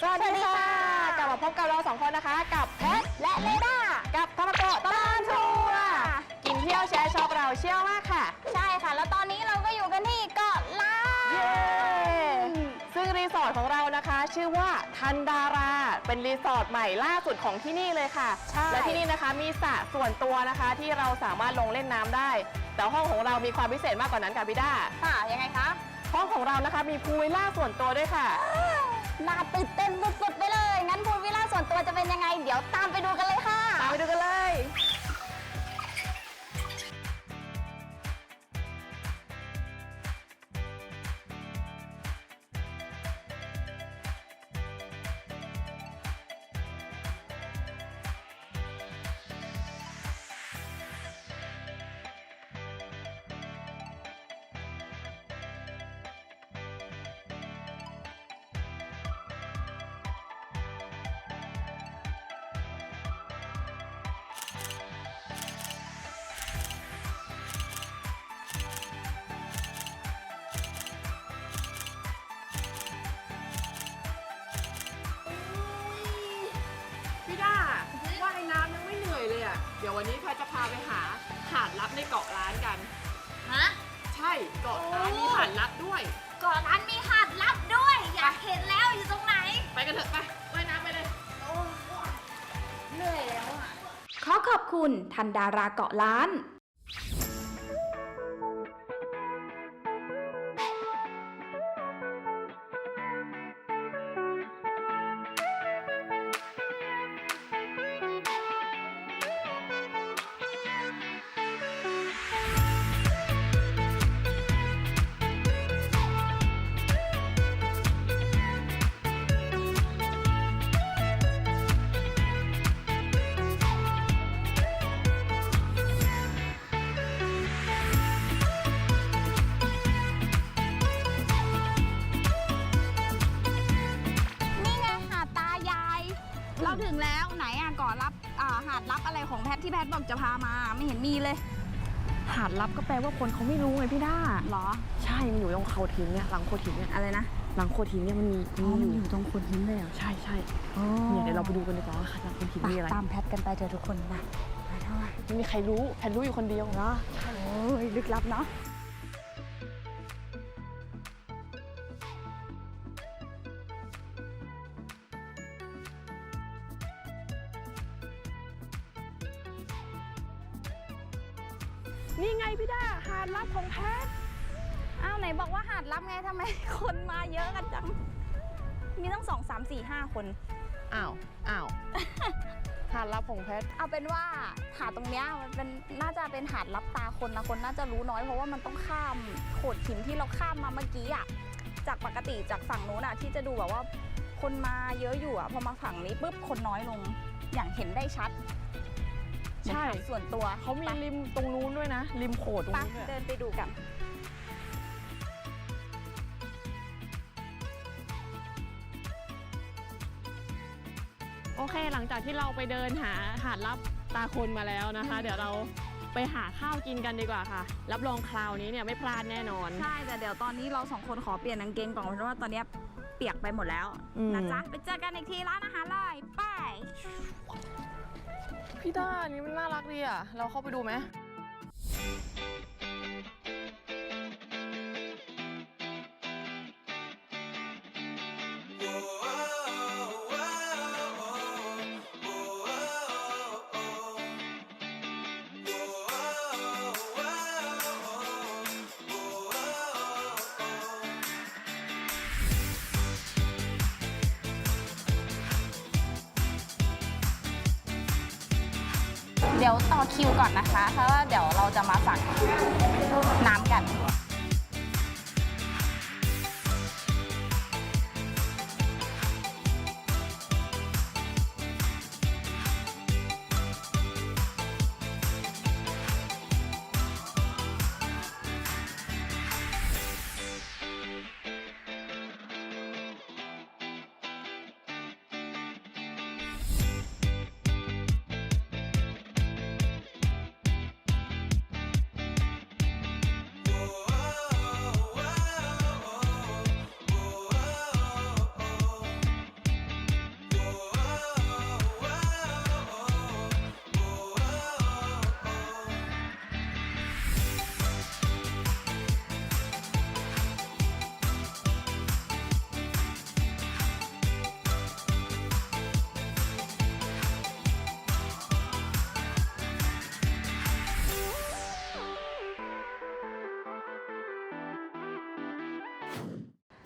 สวัสดีค่ะ กลับมาพบกับเราสองคนนะคะ กับแพทและเลด้ากับธรรมโกะตลาดทัวร์กินเที่ยวแชร์ช็อปเราเชื่อมากค่ะ ใช่ค่ะ แล้วตอนนี้เราก็อยู่กันที่เกาะล้านเย้ซึ่งรีสอร์ทของเรานะคะ ชื่อว่าทันดารา เป็นรีสอร์ทใหม่ล่าสุดของที่นี่เลยค่ะ ใช่และที่นี่นะคะมีสระส่วนตัวนะคะ ที่เราสามารถลงเล่นน้ำได้ แต่ห้องของเรามีความพิเศษมากกว่านั้นค่ะพี่ด้า ค่ะยังไงคะ ห้องของเรานะคะมีพูลวิลล่าส่วนตัวด้วยค่ะ น่าตื่นเต้นสุดๆไปเลย งั้นพูวิลล่าส่วนตัวจะเป็นยังไง เดี๋ยวตามไปดูกันเลยค่ะ ตามไปดูกันเลย เหนื่อยเลยอะเดี๋ยววันนี้แพทจะพาไปหาหาดลับในเกาะล้านกัน ฮะ ใช่เกาะล้านมีหาดลับด้วย เกาะล้านมีหาดลับด้วย อยากเห็นแล้วอยู่ตรงไหน ไปกันเถอะไปว่ายน้ำไปเลยเหนื่อยแล้วอะ ขอขอบคุณทันดาราเกาะล้านนี่ ดลับอะไรของแพทที่แพทบอกจะพามาไม่เห็นมีเลย หาดลับก็แปลว่าคนเขาไม่รู้ไงพี่ด้าหรอ ใช่ มันอยู่ตรงเขาทินเนี่ยหลังโคทินเนี่ยอะไรนะหลังโคทินเนี่ยมันมีอ๋อมันอยู่ตรงโคนหินเลยเหรอใช่ใช่เนี่ยเดี๋ยวเราไปดูกันดีกว่าว่าหลังโคทินมีอะไร ตามแพทกันไปเถอะทุกคนนะไปเท่าไหร่ไม่มีใครรู้แพทรู้อยู่คนเดียวนะ โอ้ยลึกลับเนาะ นี่ไงพี่ด้าหาดลับของแพทอ้าวไหนบอกว่าหาดลับไงทำไม คนมาเยอะกันจัง มีตั้งสองสามสี่ห้าคน อ้าวอ้าวหาดลับของแพท เอาเป็นว่าหาดตรงเนี้ยมันเป็นน่าจะเป็นหาดลับตาคนนะคนน่าจะรู้น้อยเพราะว่ามันต้องข้ามโขดหินที่เราข้ามมาเมื่อกี้อะจากปกติจากฝั่งนู้นอะที่จะดูแบบว่าคนมาเยอะอยู่อะพอมาฝั่งนี้ปุ๊บคนน้อยลงอย่างเห็นได้ชัด ใช่เป็นหาดส่วนตัวเขามีไปริมตรงนู้นด้วยนะ ริมโขดตรงไปนู้นด้วยเดินไปดูกันโอเค หลังจากที่เราไปเดินหาหาดลับตาคนมาแล้วนะคะ เดี๋ยวเราไปหาข้าวกินกันดีกว่าค่ะ รับรองคราวนี้เนี่ยไม่พลาดแน่นอน ใช่แต่เดี๋ยวตอนนี้เราสองคนขอเปลี่ยนกางเกงก่อนเพราะว่าตอนเนี้ยเปียกไปหมดแล้วอืม นะจ๊ะไปเจอกันอีกทีร้านอาหารเลยไป พี่ด้าอันนี้มันน่ารักดีอะ เราเข้าไปดูไหม เดี๋ยวต่อคิวก่อนนะคะ เพราะว่าเดี๋ยวเราจะมาสั่งน้ำกัน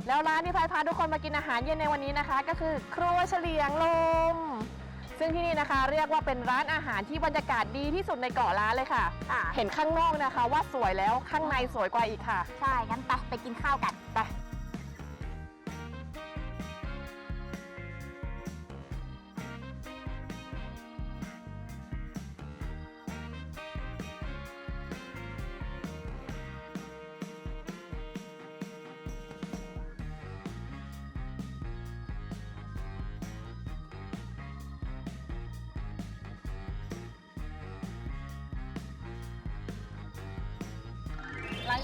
แล้วร้านที่พายพาทุกคนมากินอาหารเย็นในวันนี้นะคะ ก็คือครัวเฉลียงลม ซึ่งที่นี่นะคะ เรียกว่าเป็นร้านอาหารที่บรรยากาศดีที่สุดในเกาะล้านเลยค่ะค่ะ เห็นข้างนอกนะคะ ว่าสวยแล้วข้างในสวยกว่าอีกค่ะ ใช่งั้นไปไปกินข้าวกัน ไป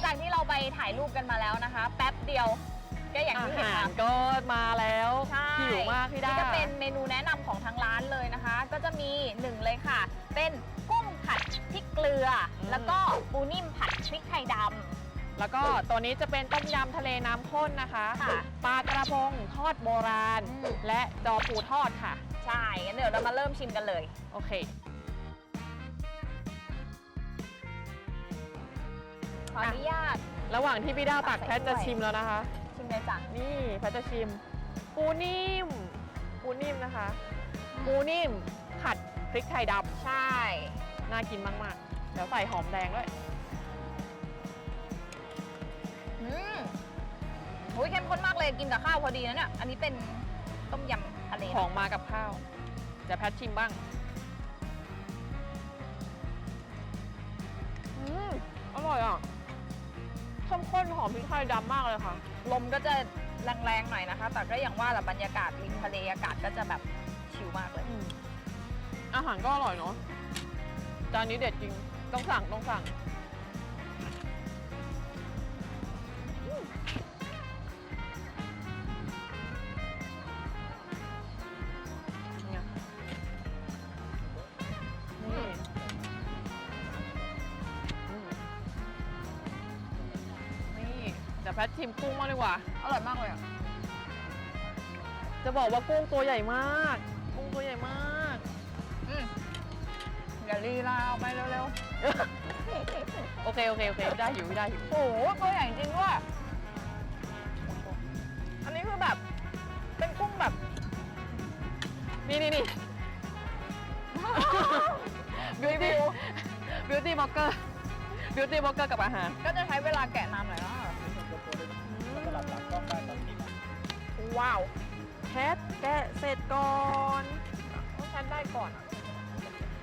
จากที่เราไปถ่ายรูปกันมาแล้วนะคะ แป๊บเดียวก็อย่างอาที่เห็นหารค่ะก็มาแล้วใช่หิวมากพี่ด้านี่ก็เป็นเมนูแนะนำของทางร้านเลยนะคะ ก็จะมีหนึ่งเลยค่ะ เป็นกุ้งผัดพริกเกลืออม แล้วก็ปูนิ่มผัดพริกไทยดแล้วก็ตัวนี้จะเป็นต้มยำทะเลน้ำข้นนะคะค่ะปลากระพงทอดโบราณ อืม และจอปูทอดค่ะำใช่งั้นเดี๋ยวเรามาเริ่มชิมกันเลย โอเค ออนุญาต ระหว่างที่พี่ด้าตักตักแพใส่ทจะถ้วย ชิมแล้วนะคะ ชิมเลยจ้ะนี่แพทจะชิม ปูนิ่ม ปูนิ่มนะคะ ปูนิ่มผัดพริกไทยดใช่ำน่ากินมากๆ เดี๋ยวใส่หอมแดงด้วย อืมอุ้ยเข้มข้นมากเลยกินกับข้าวพอดีนะเนี่ยอันนี้เป็นต้มยำทะเลของมากับข้าวเดี๋ยวแพทชิมบ้าง อืมอร่อยอะเข้มข้นหอมพริกไทยดำมากเลยค่ะ ลมก็จะแรงๆหน่อยนะคะ แต่ก็อย่างว่าแหละบรรยากาศริมทะเลอากาศก็จะแบบชิลมากเลยออาหารก็อร่อยเนาะจานนี้เด็ดจริง ต้องสั่งต้องสั่ง แพทชิมกุ้งมางดีกว่า อร่อยมากเลยอะ จะบอกว่ากุ้งตัวใหญ่มาก กุ้งตัวใหญ่มาก อืมอย่าลีลาเอาไปเร็วโอเคโอเคโอเคได้อยู่ได้อยู่ ๆ โอ้โหตัวใหญ่จริงด้วย อันนี้คือแบบ เป็นกุ้งแบบ นี่นี่นี่บิวตี้บิวตี้บล็อกเกอร์บิวตี้บล็อกเกอร์กับอาหาร ก็จะใช้เวลา ว้าวแคทแกะเสร็จก่อนต้องแคทได้ก่อนอะ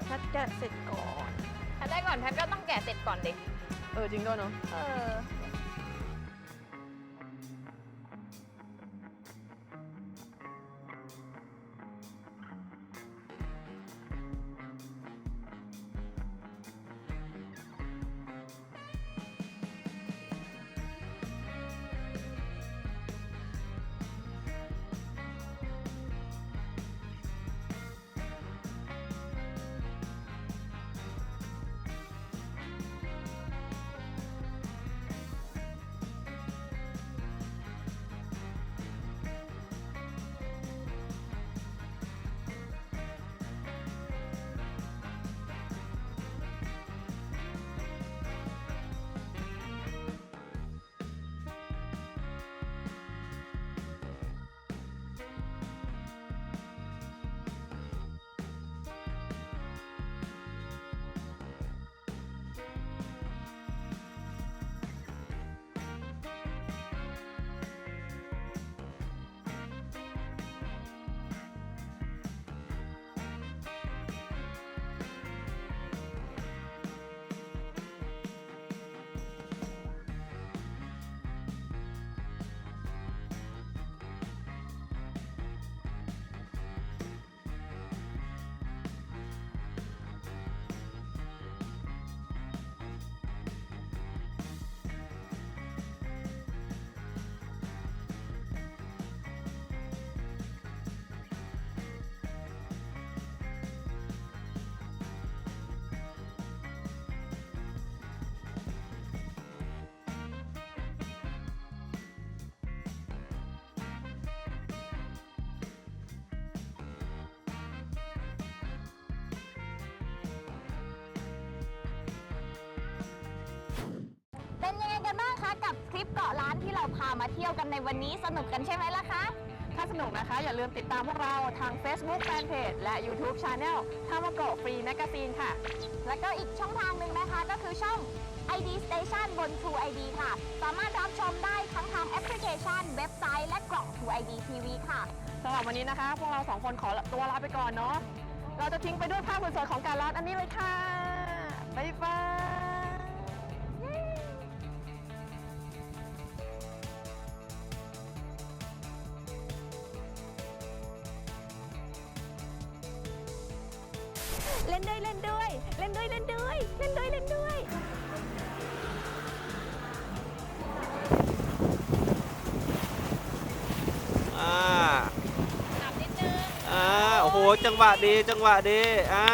แคทแกะเสร็จก่อน ถ้าได้ก่อนแพทก็ต้องแกะเสร็จก่อนดิเออจริงด้วยเนาะ เออ ที่เราพามาเที่ยวกันในวันนี้สนุกกันใช่ไหมล่ะคะ ถ้าสนุกนะคะ อย่าลืมติดตามพวกเราทาง Facebook Fanpage และ YouTube Channel ทามาโกฟรีแมกกาซีนค่ะ แล้วก็อีกช่องทางหนึ่งนะคะก็คือช่อง ID Station บน True ID ค่ะ สามารถรับชมได้ทั้งทางแอปพลิเคชัน เว็บไซต์และกล่อง True ID TV ค่ะสำหรับวันนี้นะคะ พวกเราสองคนขอตัวลาไปก่อนเนาะเราจะทิ้งไปด้วยภาพสวยๆของการร้านอันนี้เลยค่ะ บ๊ายบาย เล่นด้วยเล่นด้วย เล่นด้วยเล่นด้วย เล่นด้วยเล่นด้วยอ่าอ่าโอ้โหจังหวะดีจังหวะดีอ่า